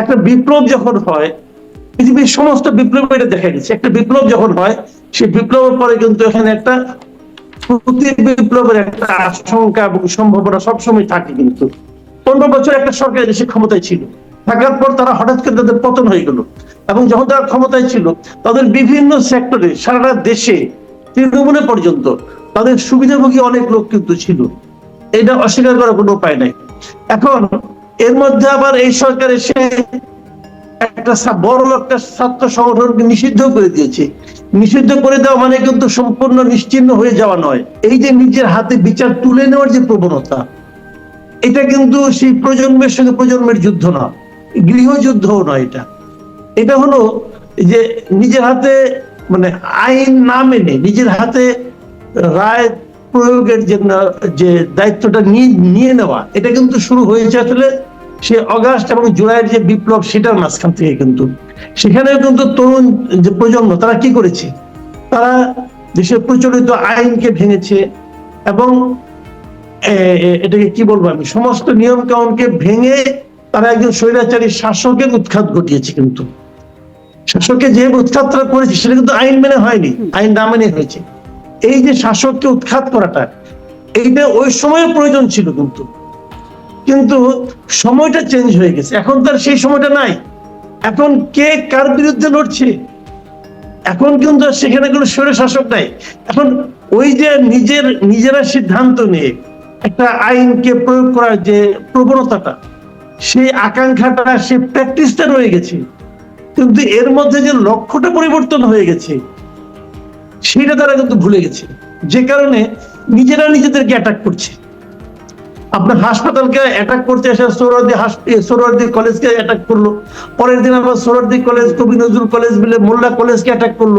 একটা বিপ্লব যখন হয়, পৃথিবীর সমস্ত বিপ্লব এটা দেখা গেছে। একটা বিপ্লব যখন হয়, সেই বিপ্লবের পরে কিন্তু এখানে একটা বিপ্লবের একটা আশঙ্কা এবং সম্ভাবনা সবসময় থাকে কিন্তু। পনেরো বছর একটা সরকার দেশে ক্ষমতায় ছিল। থাকার পর তারা হঠাৎ করে তাদের পতন হয়ে গেল। এবং যখন তারা ক্ষমতায় ছিল, তাদের বিভিন্ন সেক্টরে সারা দেশে, তৃণমূলে পর্যন্ত তাদের সুবিধাভোগী অনেক লোক কিন্তু ছিল। এটা অস্বীকার করার কোনো উপায় নাই। এখন এর মধ্যে আবার এই সরকার এসে একটা বড় একটা ছাত্র সংগঠনকে নিষিদ্ধ করে দিয়েছে। নিষিদ্ধ করে দেওয়া মানে কিন্তু সম্পূর্ণ নিশ্চিহ্ন হয়ে যাওয়া নয়। এই যে নিজের হাতে বিচার তুলে নেওয়ার যে প্রবণতা, এটা কিন্তু সেই প্রজন্মের সঙ্গে প্রজন্মের যুদ্ধ না, গৃহযুদ্ধও নয় এটা। এটা হলো যে নিজের হাতে মানে আইন না মেনে নিজের হাতে রায় প্রয়োগের যে দায়িত্বটা নিয়ে নেওয়া, এটা কিন্তু শুরু হয়েছে আসলে সে অগাস্ট এবং জুলাইয়ের যে বিপ্লব, সেটার মাঝখান থেকে কিন্তু। সেখানেও কিন্তু তরুণ যে প্রজন্ম, তারা কি করেছে? তারা দেশের প্রচলিত আইনকে ভেঙেছে এবং এটাকে কি বলব আমি? সমস্ত নিয়ম কানুনকে ভেঙে তারা একজন স্বৈরাচারী শাসকের উৎখাত ঘটিয়েছে কিন্তু। শাসককে যে উৎখাতটা করেছে, সেটা কিন্তু আইন মেনে হয়নি, আইন না মেনে হয়েছে। এই যে শাসককে উৎখাত করাটা, এইটা ওই সময়ের প্রয়োজন ছিল কিন্তু। কিন্তু সময়টা চেঞ্জ হয়ে গেছে। এখন তার সেই সময়টা নাই। এখন কে কার বিরুদ্ধে লড়ছে? এখন কিন্তু সেখানে কোনো স্বৈর শাসক নাই। এখন ওই যে নিজের, নিজেরা সিদ্ধান্ত নিয়ে একটা আইনকে প্রয়োগ করার যে প্রবণতাটা, সেই আকাঙ্ক্ষাটা সে প্র্যাকটিসটা রয়ে গেছে। কিন্তু এর মধ্যে যে লক্ষ্যটা পরিবর্তন হয়ে গেছে, সেটা তারা কিন্তু ভুলে গেছে। যে কারণে নিজেরা নিজেদেরকে অ্যাটাক করছে। আপনার হাসপাতালকে অ্যাটাক করতে এসে সোহরাদি সোহরাদি কলেজকে অ্যাটাক করল। পরের দিন আবার সোহরাদি কলেজ কবি নজরুল কলেজ বলে মোল্লা কলেজকে অ্যাটাক করল।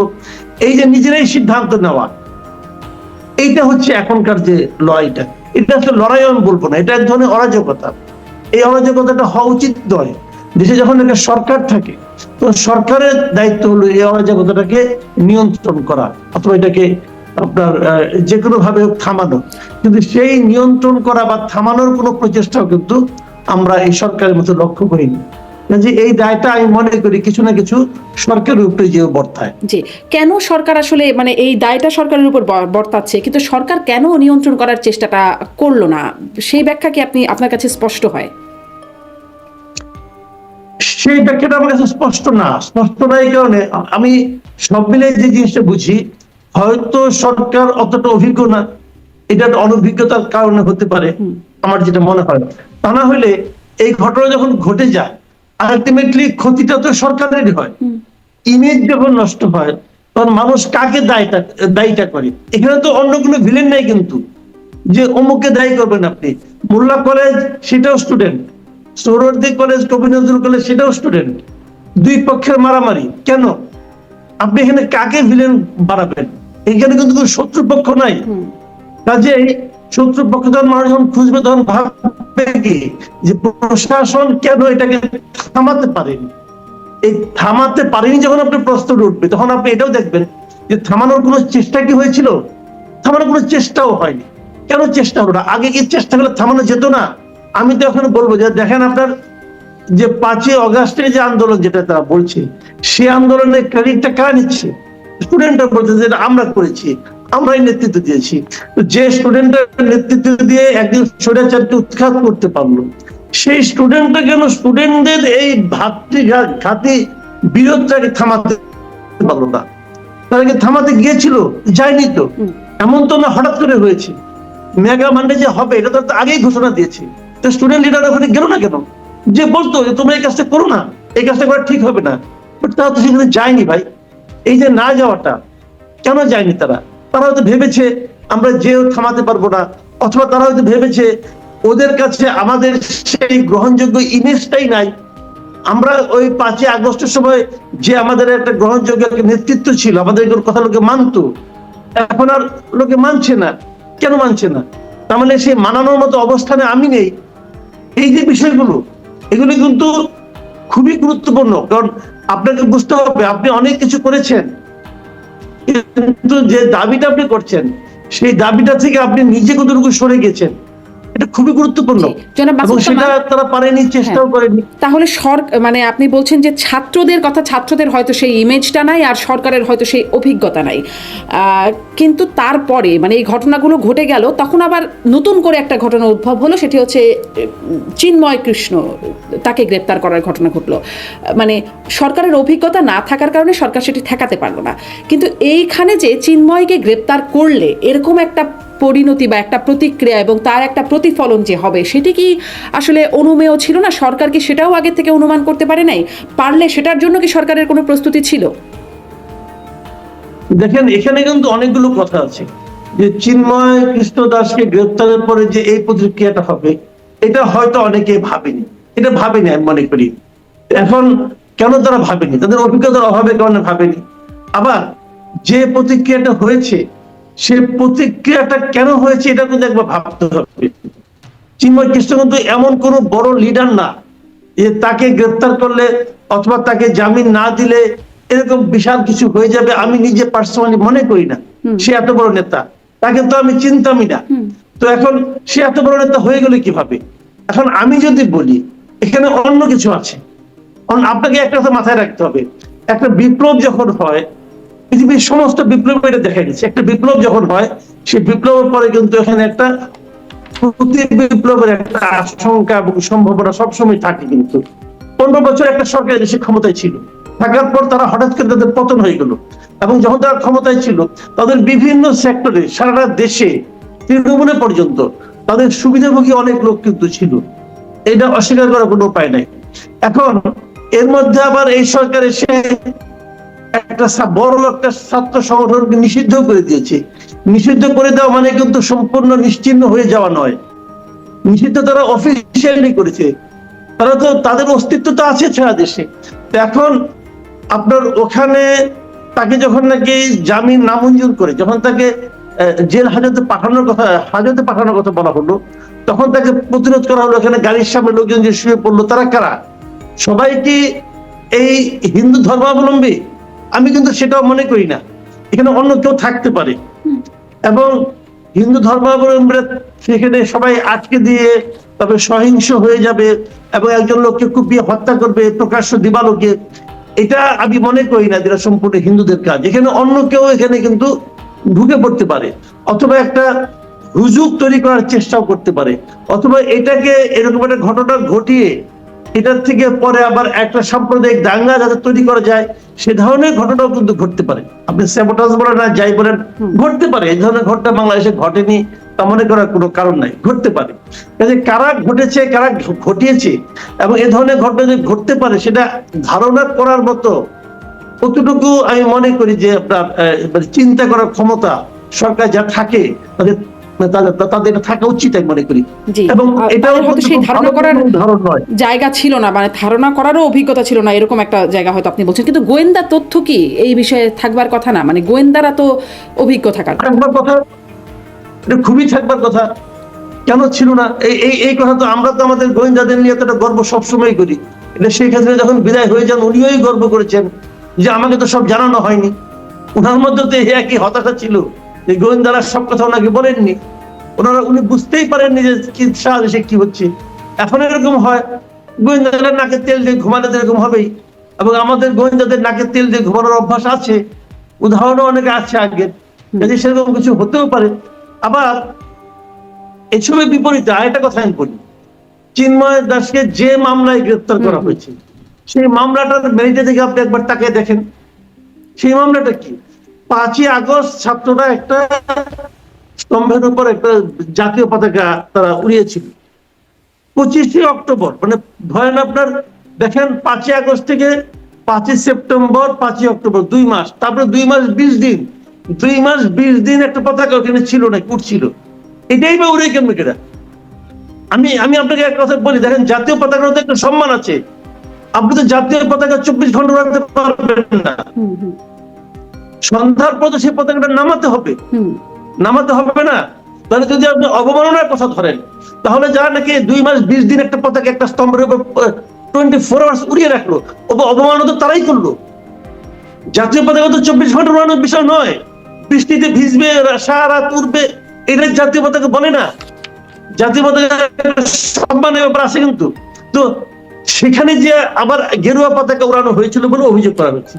এই যে নিজেরাই সিদ্ধান্ত নেওয়া, এইটা হচ্ছে এখনকার যে লড়াইটা এটা। আসলে লড়াই আমি বলব না, এটা এক ধরনের অরাজকতা। এই অরাজকতাটা হওয়া উচিত নয়। দেশে যখন একটা সরকার থাকে, তো সরকারের দায়িত্ব হলো এই অরাজকতাটাকে নিয়ন্ত্রণ করা, অথবা এটাকে আপনার যে কোনো ভাবে থামানো। কিন্তু সেই নিয়ন্ত্রণ করা বা থামানোর কোনো প্রচেষ্টাও কিন্তু আমরা এই সরকারের মতো লক্ষ্য করিনি। যে এই দায়টা আমি মনে করি কিছু না কিছু সরকারের উপরে বর্তায়। জি কেন সরকার আসলে মানে এই দায়টা সরকারের উপর বর্তাচ্ছে? কিন্তু সরকার কেন নিয়ন্ত্রণ করার চেষ্টাটা করল না? সেই ব্যাখ্যা কি আপনি আপনার কাছে স্পষ্ট হয়? সেই ব্যাখ্যাটা আমার কাছে স্পষ্ট না। স্পষ্ট না এই কারণে আমি সব মিলে যে জিনিসটা বুঝি হয়তো সরকার অতটা অভিজ্ঞ না। এটা একটা অনভিজ্ঞতার কারণে হতে পারে আমার যেটা মনে হয়। তা না হলে এই ঘটনা যখন ঘটে যায় আলটিমেটলি ক্ষতিটা তো সরকারেরই হয়। ইমেজ যখন নষ্ট হয় তখন মানুষ কাকে দায়টা দায়ীটা করে? এখানে তো অন্য কোনো ভিলেন নাই কিন্তু। যে অমুককে দায়ী করবেন আপনি। মোল্লা কলেজ সেটাও স্টুডেন্ট সৌরদী কলেজ কবি নজরুল কলেজ সেটাও স্টুডেন্ট দুই পক্ষের মারামারি। কেন? আপনি এখানে কাকে ভিলেন বাড়াবেন এখানে কিন্তু কোনো শত্রুপক্ষ নাই। কাজেই শত্রুপক্ষ যখন মানুষ যখন খুঁজবে তখন ভাববে কি? যে প্রশাসন কেন এটাকে থামাতে পারেনি? এই থামাতে পারেনি যখন আপনি প্রশ্ন উঠবে তখন আপনি এটাও দেখবেন যে থামানোর কোনো চেষ্টা কি হয়েছিল? থামানোর কোনো চেষ্টাও হয়নি। কেন চেষ্টা হলো না? আগে কি চেষ্টা করলে থামানো যেত না? আমি তো এখন বলব যে দেখেন আপনার যে পাঁচই অগাস্টের যে আন্দোলন যেটা তারা বলছে সে আন্দোলনের ক্রেডিটটা কারা নিচ্ছে? স্টুডেন্টরা বলছে যে আমরা করেছি আমরাই নেতৃত্ব দিয়েছি। যে স্টুডেন্টের নেতৃত্ব দিয়ে একদিন স্বৈরাচারকে উৎখাত করতে পারল সেই স্টুডেন্টটা কেন স্টুডেন্টদের এই ভাতৃ ঘাতি বিরোধটাকে থামাতে পারল না? তারা কি থামাতে গিয়েছিল? যায়নি তো। এমন তো না হঠাৎ করে হয়েছে। মেগা মান্ডে যে হবে এটা তো আগেই ঘোষণা দিয়েছে। তো স্টুডেন্ট লিডার ওখানে গেল না কেন? যে বলতো যে তোমরা এই কাজটা করো না এই কাজটা করা ঠিক হবে না। বাট তারা তো সেখানে যায়নি ভাই। এই যে না যাওয়াটা, কেন যায়নি তারা? তারা হয়তো ভেবেছে আমরা যেও থামাতে পারব না, অথবা তারা হয়তো ভেবেছে ওদের কাছে আমাদের সেই গ্রহণযোগ্য ইমেজটাই নাই। আমরা ওই পাঁচই আগস্টের সময় যে আমাদের একটা গ্রহণযোগ্য নেতৃত্ব ছিল, আমাদের কথা লোকে মানতো। এখন আর লোকে মানছে না। কেন মানছে না? তার মানে সেই মানানোর মতো অবস্থানে আমি নেই। এই যে বিষয়গুলো, এগুলো কিন্তু খুবই গুরুত্বপূর্ণ, কারণ আপনাকে বুঝতে হবে আপনি অনেক কিছু করেছেন, কিন্তু যে দাবিটা আপনি করছেন, সেই দাবিটা থেকে আপনি নিজে কতটুকু সরে গেছেন। এটা খুবই গুরুত্বপূর্ণ। এবং সেটা তারা পারেনি চেষ্টাও করেনি। তাহলে সর মানে আপনি বলছেন যে ছাত্রদের কথা ছাত্রদের হয়তো সেই ইমেজটা নাই আর সরকারের হয়তো সেই অভিজ্ঞতা নাই। কিন্তু তারপরে মানে এই ঘটনাগুলো ঘটে গেল তখন আবার নতুন করে একটা ঘটনা উদ্ভব হলো সেটি হচ্ছে চিন্ময় কৃষ্ণ তাকে গ্রেপ্তার করার ঘটনা ঘটলো। মানে সরকারের অভিজ্ঞতা না থাকার কারণে সরকার সেটি ঠেকাতে পারল না। কিন্তু এইখানে যে চিন্ময়কে গ্রেপ্তার করলে এরকম একটা পরিণতি বা একটা প্রতিক্রিয়া এবং তার একটা প্রতিফলন যে হবে, সেটি কি আসলে অনুমেয় ছিল না? সরকার কি সেটাও আগে থেকে অনুমান করতে পারে নাই? পারলে সেটার জন্য কি সরকারের কোনো প্রস্তুতি ছিল? দেখেন, এখানে কিন্তু অনেকগুলো কথা আছে। যে চিন্ময় কৃষ্ণ দাসকে গ্রেপ্তারের পরে যে এই প্রতিক্রিয়াটা হবে, এটা হয়তো অনেকে ভাবেনি। এটা ভাবেনি আমি মনে করি। এখন কেন তারা ভাবেনি? তাদের অভিজ্ঞতার অভাবে কেন ভাবেনি। আবার যে প্রতিক্রিয়াটা হয়েছে সে প্রতিক্রিয়াটা কেন হয়েছে এটা কিন্তু একবার ভাবতে হবে। চিন্ময় কৃষ্ণ কিন্তু এমন কোন বড় লিডার না যে তাকে গ্রেপ্তার করলে অথবা তাকে জামিন না দিলে এরকম বিশাল কিছু হয়ে যাবে আমি নিজে পার্সোনালি মনে করি না। সে এত বড় নেতা তাকে তো আমি চিনতামই না। তো এখন সে এত বড় নেতা হয়ে গেলে কীভাবে? এখন আমি যদি বলি এখানে অন্য কিছু আছে। আপনাকে একটা কথা মাথায় রাখতে হবে একটা বিপ্লব যখন হয় পৃথিবীর সমস্ত বিপ্লব এটা দেখা গেছে একটা বিপ্লব যখন হয়, সেই বিপ্লবের পরে কিন্তু এখানে একটা বিপ্লবের একটা আশঙ্কা এবং সম্ভাবনা সবসময় থাকে কিন্তু। পনেরো বছর একটা সরকার দেশে ক্ষমতায় ছিল। থাকার পর তারা হঠাৎ করে তাদের পতন হয়ে গেল। এবং যখন তারা ক্ষমতায় ছিল, তাদের বিভিন্ন সেক্টরে সারা দেশে তৃণমূলে পর্যন্ত তাদের সুবিধাভোগী অনেক লোক কিন্তু ছিল। এটা অস্বীকার করার কোনো উপায় নাই। এখন এর মধ্যে আবার এই সরকার এসে একটা বড় একটা ছাত্র সংগঠনকে নিষিদ্ধ করে দিয়েছে। নিষিদ্ধ করে দেওয়া মানে কিন্তু সম্পূর্ণ নিশ্চিহ্ন হয়ে যাওয়া নয়। নিষিদ্ধ তারা অফিসিয়ালি করেছে। তারা তো তাদের অস্তিত্ব তো আছে সারা দেশে। এখন আপনার ওখানে তাকে যখন নাকি জামিন নামঞ্জুর করে, যখন তাকে জেল হাজতে পাঠানোর কথা, হাজতে পাঠানোর কথা বলা হলো, তখন তাকে প্রতিরোধ করা হলো। এখানে গাড়ির সামনে লোকজন যে শুয়ে পড়ল, তারা কারা? সবাই কি এই হিন্দু ধর্মাবলম্বী? আমি কিন্তু সেটাও মনে করি না। এখানে অন্য কেউ থাকতে পারে। এবং হিন্দু ধর্মাবলম্বীরা সেখানে সবাই আটকে দিয়ে তবে সহিংস হয়ে যাবে এবং একজন লোককে কুপিয়ে হত্যা করবে প্রকাশ্য দিবালোকে এটা আমি মনে করি না যেটা সম্পূর্ণ হিন্দুদের কাজ। এখানে অন্য কেউ এখানে কিন্তু ঢুকে পড়তে পারে অথবা একটা হুজুগ তৈরি করার চেষ্টাও করতে পারে অথবা এটাকে এরকম একটা ঘটনা ঘটিয়ে এটার থেকে পরে আবার একটা সাম্প্রদায়িক দাঙ্গা যাতে তৈরি করা যায়, সে ধরনের ঘটনাও কিন্তু ঘটতে পারে। আপনি স্যাবোটাজ বলেন না যাই বলেন, ঘটতে পারে। এই ধরনের ঘটনা বাংলাদেশে ঘটেনি, তা মনে করার কোনো কারণ নাই, ঘটতে পারে। কাজে কারা ঘটেছে, কারা ঘটিয়েছে, এবং এ ধরনের ঘটনা যদি ঘটতে পারে, সেটা ধারণা করার মতো কতটুকু আমি মনে করি যে আপনার মানে চিন্তা করার ক্ষমতা সরকার যা থাকে, তাদের তাদের থাকা উচিত আমি মনে করি। এবং এটাও হয়তো সেই ধারণা করার জায়গা ছিল না মানে ধারণা করারও অভিজ্ঞতা ছিল না এরকম একটা জায়গা হয়তো আপনি বলছেন। কিন্তু গোয়েন্দা তথ্য কি? এই বিষয়ে থাকবার কথা না মানে গোয়েন্দারা তো অভিজ্ঞ থাকার। কথা। থাকবার কথা? এটা খুবই থাকবার কথা। কেন ছিল না? এই এই কথা তো আমরা তো আমাদের গোয়েন্দাদের নিয়ে এতটা গর্ব সবসময় করি। এটা সেই ক্ষেত্রে যখন বিদায় হয়ে যান উনিও গর্ব করেছেন যে আমাকে তো সব জানানো হয়নি। ওনার মধ্যে তো একই হতাশা ছিল যে গোয়েন্দারা সব কথা ওনাকে বলেননি। ওনারা উনি বুঝতেই পারেননি যে কি সারাদেশে কি হচ্ছে। এখন এরকম হয় গোয়েন্দারা নাকে তেল দিয়ে ঘুমালে তো এরকম হবেই। এবং আমাদের গোয়েন্দাদের নাকে তেল দিয়ে ঘুমানোর অভ্যাস আছে উদাহরণও অনেকে আছে আগের। কাজে সেরকম কিছু হতেও পারে আবার এসবের বিপরীতে আরেকটা কথা আমি বলি। চিন্ময় দাসকে যে মামলায় গ্রেপ্তার করা হয়েছে সেই মামলাটার মেরিটে থেকে আপনি একবার তাকে দেখেন। সেই মামলাটা কি? পাঁচই আগস্ট ছাত্ররা একটা স্তম্ভের উপর একটা জাতীয় পতাকা তারা উড়িয়েছিল। পঁচিশে অক্টোবর মানে ধরেন আপনার দেখেন পাঁচই আগস্ট থেকে পাঁচই সেপ্টেম্বর পাঁচই অক্টোবর দুই মাস তারপরে দুই মাস বিশ দিন দুই মাস বিশ দিন একটা পতাকা ওখানে ছিল না উঠছিল। এটাই বা উড়ে কেমন কেটা? আমি আমি আপনাকে এক কথা বলি দেখেন জাতীয় পতাকার তো একটা সম্মান আছে। আপনি তো জাতীয় পতাকা চব্বিশ ঘণ্টা রাখতে পারবেন না। সন্ধ্যার পর তো সেই পতাকাটা নামাতে হবে। নামাতে হবে না। তাহলে যদি আপনি অবমাননার কথা ধরেন, তাহলে যারা নাকি দুই মাস বিশ দিন একটা পতাকা, একটা স্তম্ভের উপর টোয়েন্টি ফোর আওয়ার্স উড়িয়ে রাখল অবমাননা তো তারাই করল। জাতীয় পতাকা তো চব্বিশ ঘণ্টা উড়ানোর বিষয় নয়। বৃষ্টিতে ভিজবে, সারা উঠবে এটা জাতীয় পতাকা বলে না। জাতীয় পতাকা সম্মানের ব্যাপার আছে কিন্তু। তো সেখানে যে আবার গেরুয়া পতাকা উড়ানো হয়েছিল বলে অভিযোগ করা হয়েছে।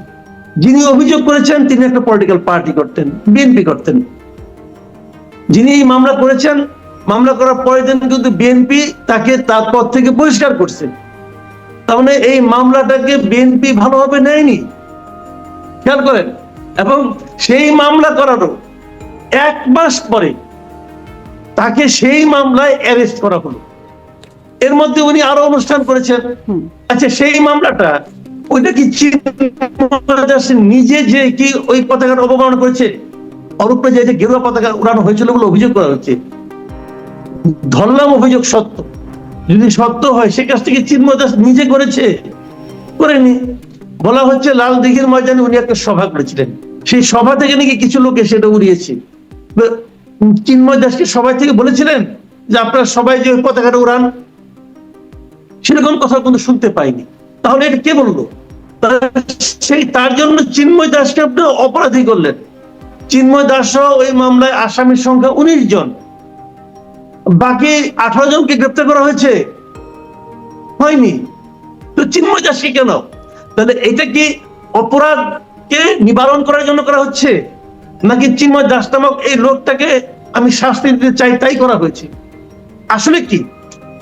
যিনি অভিযোগ করেছেন, তিনি একটা পলিটিক্যাল পার্টি করতেন বিএনপি করতেন। যিনি এই মামলা করেছেন মামলা করার পরের দিন কিন্তু বিএনপি তাকে তার পদ থেকে পরিষ্কার করছে। তার মানে এই মামলাটাকে বিএনপি ভালোভাবে নেয়নি। খেয়াল করেন এবং সেই মামলা করারও এক মাস পরে তাকে সেই মামলায় অ্যারেস্ট করা হলো। এর মধ্যে উনি আরও অনুষ্ঠান করেছেন। আচ্ছা সেই মামলাটা ওইটা কি নিজে যে কি ওই পতাকার অপমান করেছে? অরূপে যে যে গেরুয়া পতাকা উড়ানো হয়েছিল বলে অভিযোগ করা হচ্ছে। ধরলাম অভিযোগ সত্য। যদি সত্য হয়, সে কাজটা কি চিন্ময় দাস নিজে করেছে? করেনি। বলা হচ্ছে লাল দিঘির ময়দানে উনি একটা সভা করেছিলেন। সেই সভা থেকে নাকি কিছু লোক এসে এটা উড়িয়েছে। চিন্ময় দাসকে সবাই থেকে বলেছিলেন যে আপনারা সবাই যে পতাকাটা উড়ান, সেরকম কথা কিন্তু শুনতে পাইনি। তাহলে এটা কে বলল? সেই, তার জন্য চিন্ময় দাসকে আপনি অপরাধী করলেন। চিন্ময় দাস ওই মামলায় আসামির সংখ্যা উনিশ জন। বাকি আঠারো জনকে গ্রেপ্তার করা হয়েছে। হয়নি। তো চিন্ময় দাসকে কেন? তাহলে এটা কি অপরাধকে নিবারণ করার জন্য করা হচ্ছে? নাকি চিন্ময় দাস নামক এই লোকটাকে আমি শাস্তি দিতে চাই তাই করা হয়েছে? আসলে কি?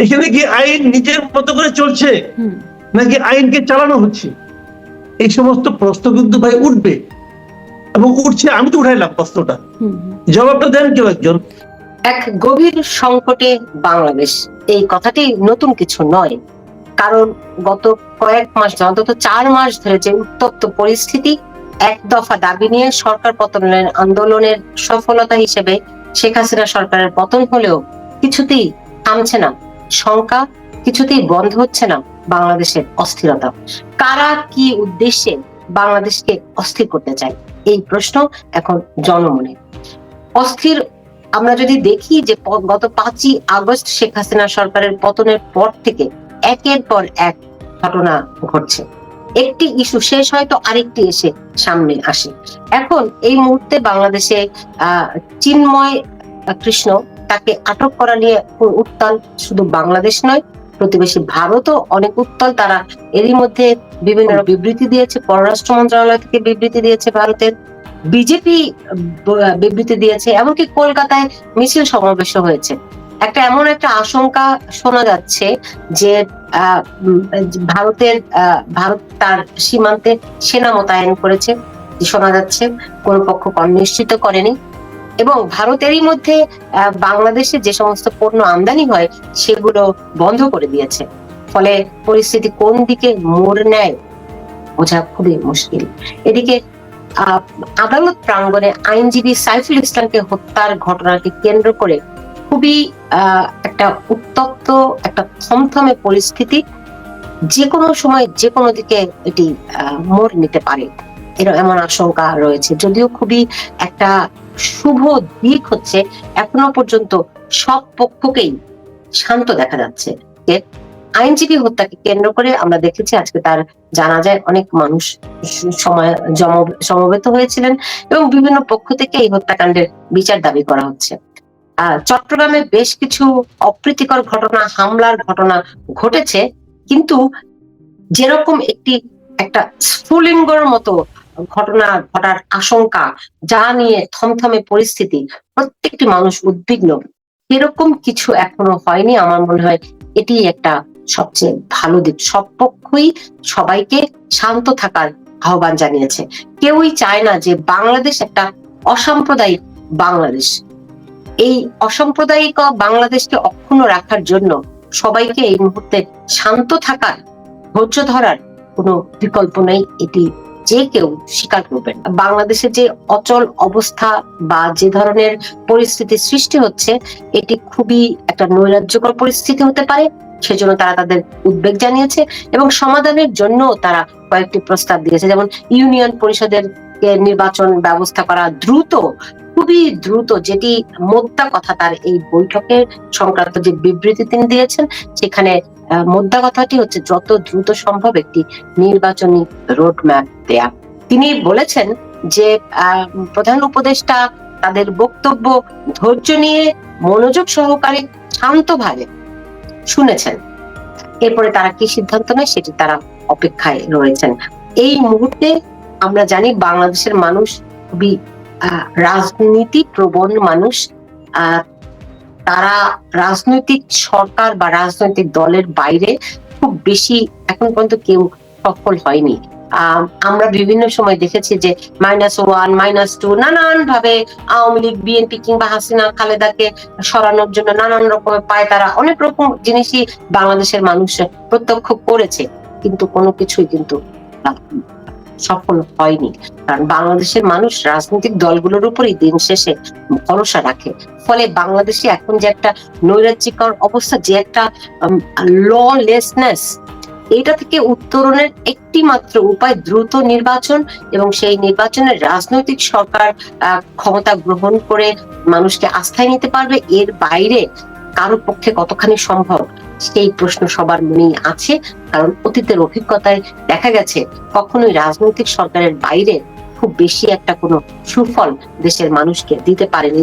এখানে কি আইন নিজের মতো করে চলছে। নাকি আইনকে চালানো হচ্ছে? এই সমস্ত প্রশ্ন কিন্তু ভাই উঠবে। এবং উঠছে আমি তো উঠাইলাম প্রশ্নটা। জবাবটা দেন কেউ একজন। এক গভীর সংকটে বাংলাদেশ। এই কথাটি নতুন কিছু নয় কারণ গত কয়েক মাস অন্তত চার মাস ধরে যে উত্তপ্ত পরিস্থিতি এক দফা দাবি নিয়ে সরকার পতনের আন্দোলনের সফলতা হিসেবে শেখ হাসিনা সরকারের পতন হলেও কিছুতেই থামছে না। শঙ্কা কিছুতেই বন্ধ হচ্ছে না বাংলাদেশের অস্থিরতা। কারা কি উদ্দেশ্যে বাংলাদেশকে অস্থির করতে চায়? এই প্রশ্ন এখন জনমনে। অস্থির, আমরা যদি দেখি যে গত পাঁচই আগস্ট শেখ হাসিনা সরকারের পতনের পর থেকে একের পর এক ঘটনা ঘটছে। একটি ইস্যু শেষ হয় তো আরেকটি এসে সামনে আসে। এখন এই মুহূর্তে বাংলাদেশে চিন্ময় কৃষ্ণ তাকে আটক করা নিয়ে উত্তাল শুধু বাংলাদেশ নয় প্রতিবেশী ভারতও অনেক উত্তাল। তারা এরই মধ্যে বিভিন্ন বিবৃতি দিয়েছে পররাষ্ট্র মন্ত্রণালয় থেকে বিবৃতি দিয়েছে ভারতের বিজেপি বিবৃতি দিয়েছে এমনকি কলকাতায় মিছিল সমাবেশ হয়েছে। একটা এমন একটা আশঙ্কা শোনা যাচ্ছে যে আহ, ভারতের আহ, ভারত তার সীমান্তে সেনা মোতায়েন করেছে। শোনা যাচ্ছে কোন পক্ষ নিশ্চিত করেনি। এবং ভারতেরই মধ্যে বাংলাদেশে যে সমস্ত পণ্য আমদানি হয়, সেগুলো বন্ধ করে দিয়েছে। ফলে পরিস্থিতি কোন দিকে মোড় নেয়, বোঝা খুবই মুশকিল। এদিকে আদালত প্রাঙ্গণে আইনজীবী সাইফুল ইসলামকে হত্যার ঘটনাকে কেন্দ্র করে খুবই একটা উত্তপ্ত, একটা থমথমে পরিস্থিতি যে কোনো সময় যে কোনো দিকে এটি মোড় নিতে পারে। এর এমন আশঙ্কা রয়েছে। যদিও খুবই একটা শুভ দিক হচ্ছে এখনও পর্যন্ত সব পক্ষকেই শান্ত দেখা যাচ্ছে। আইনজীবী হত্যাকে কেন্দ্র করে আমরা দেখেছি, আজকে তার জানা যায় অনেক মানুষ সময় সমবেত হয়েছিলেন এবং বিভিন্ন পক্ষ থেকে এই হত্যাকাণ্ডের বিচার দাবি করা হচ্ছে। চট্টগ্রামে বেশ কিছু অপ্রীতিকর ঘটনা, হামলার ঘটনা ঘটেছে, কিন্তু যেরকম একটি, একটা স্ফুলিঙ্গর মতো ঘটনা ঘটার আশঙ্কা যা নিয়ে থমথমে পরিস্থিতি প্রত্যেকটি মানুষ উদ্বিগ্ন। এরকম কিছু এখনও হয়নি আমার মনে হয়। এটি একটা সবচেয়ে ভালো দিক। সব পক্ষই সবাইকে শান্ত থাকার আহ্বান জানিয়েছে। কেউই চায় না যে বাংলাদেশ একটা অসাম্প্রদায়িক বাংলাদেশ। এই অসাম্প্রদায়িক বাংলাদেশকে অক্ষুণ্ণ রাখার জন্য সবাইকে এই মুহূর্তে শান্ত থাকার, ধৈর্য ধরার কোনো বিকল্প নেই। এটি যে কেউ স্বীকার করবেন। বাংলাদেশে যে অচল অবস্থা বা যে ধরনের পরিস্থিতি সৃষ্টি হচ্ছে, এটি খুবই একটা নৈরাজ্যকর পরিস্থিতি হতে পারে। সেজন্য তারা তাদের উদ্বেগ জানিয়েছে এবং সমাধানের জন্য তারা কয়েকটি প্রস্তাব দিয়েছে। যেমন, ইউনিয়ন পরিষদের নির্বাচন ব্যবস্থা করা দ্রুত খুবই দ্রুত যেটি মোদ্দা কথা তার এই বৈঠকের সংক্রান্ত যে বিবৃতি তিনি দিয়েছেন, সেখানে মোদ্দা কথাটি হচ্ছে যত দ্রুত সম্ভব একটি নির্বাচনী রোড ম্যাপ দেয়া। তিনি বলেছেন যে প্রধান উপদেষ্টা তাদের বক্তব্য ধৈর্য নিয়ে মনোযোগ সহকারে শান্তভাবে শুনেছেন। এরপরে তারা কি সিদ্ধান্ত নেয় সেটি তারা অপেক্ষায় রয়েছেন। এই মুহূর্তে আমরা জানি বাংলাদেশের মানুষ খুবই রাজনীতি প্রবণ মানুষ তারা রাজনৈতিক সরকার বা রাজনৈতিক দলের বাইরে খুব বেশি এখন পর্যন্ত কেউ সফল হয়নি। আমরা বিভিন্ন সময় দেখেছি যে মাইনাস ওয়ান মাইনাস টু নানান ভাবে আওয়ামী লীগ বিএনপি কিংবা হাসিনা, খালেদাকে সরানোর জন্য নানান রকমের পায় তারা। অনেক রকম জিনিসই বাংলাদেশের মানুষ প্রত্যক্ষ করেছে, কিন্তু কোনো কিছুই কিন্তু সফল হয়নি। কারণ বাংলাদেশের মানুষ রাজনৈতিক দলগুলোর উপরই দিন শেষে ভরসা রাখে। ফলে বাংলাদেশে এখন যে একটা নৈরাজ্যিকর অবস্থা, যে একটা ললেসনেস এটা থেকে উত্তরণের একটি মাত্র উপায় দ্রুত নির্বাচন এবং সেই নির্বাচনের রাজনৈতিক সরকার ক্ষমতা গ্রহণ করে মানুষকে আস্থায় নিতে পারবে। এর বাইরে কারও পক্ষে কতখানি সম্ভব? সেই প্রশ্ন সবার মনেই আছে, কারণ অতীতের অভিজ্ঞতায় দেখা গেছে কখনোই রাজনৈতিক সরকারের বাইরে খুব বেশি একটা কোনো সুফল দেশের মানুষকে দিতে পারেনি।